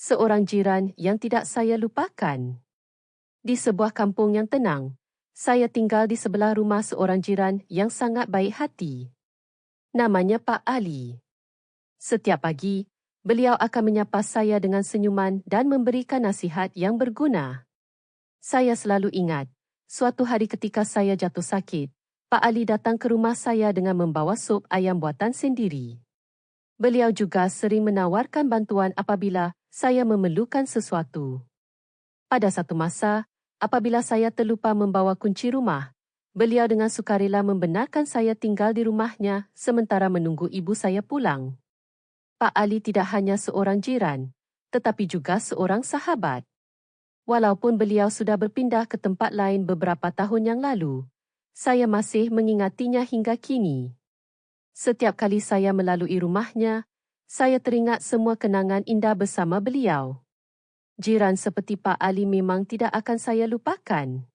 seorang jiran yang tidak saya lupakan. Di sebuah kampung yang tenang, saya tinggal di sebelah rumah seorang jiran yang sangat baik hati. Namanya Pak Ali. Setiap pagi, beliau akan menyapa saya dengan senyuman dan memberikan nasihat yang berguna. Saya selalu ingat, suatu hari ketika saya jatuh sakit, Pak Ali datang ke rumah saya dengan membawa sup ayam buatan sendiri. Beliau juga sering menawarkan bantuan apabila saya memerlukan sesuatu. Pada satu masa, apabila saya terlupa membawa kunci rumah, beliau dengan sukarela membenarkan saya tinggal di rumahnya sementara menunggu ibu saya pulang. Pak Ali tidak hanya seorang jiran, tetapi juga seorang sahabat. Walaupun beliau sudah berpindah ke tempat lain beberapa tahun yang lalu, saya masih mengingatinya hingga kini. Setiap kali saya melalui rumahnya, saya teringat semua kenangan indah bersama beliau. Jiran seperti Pak Ali memang tidak akan saya lupakan.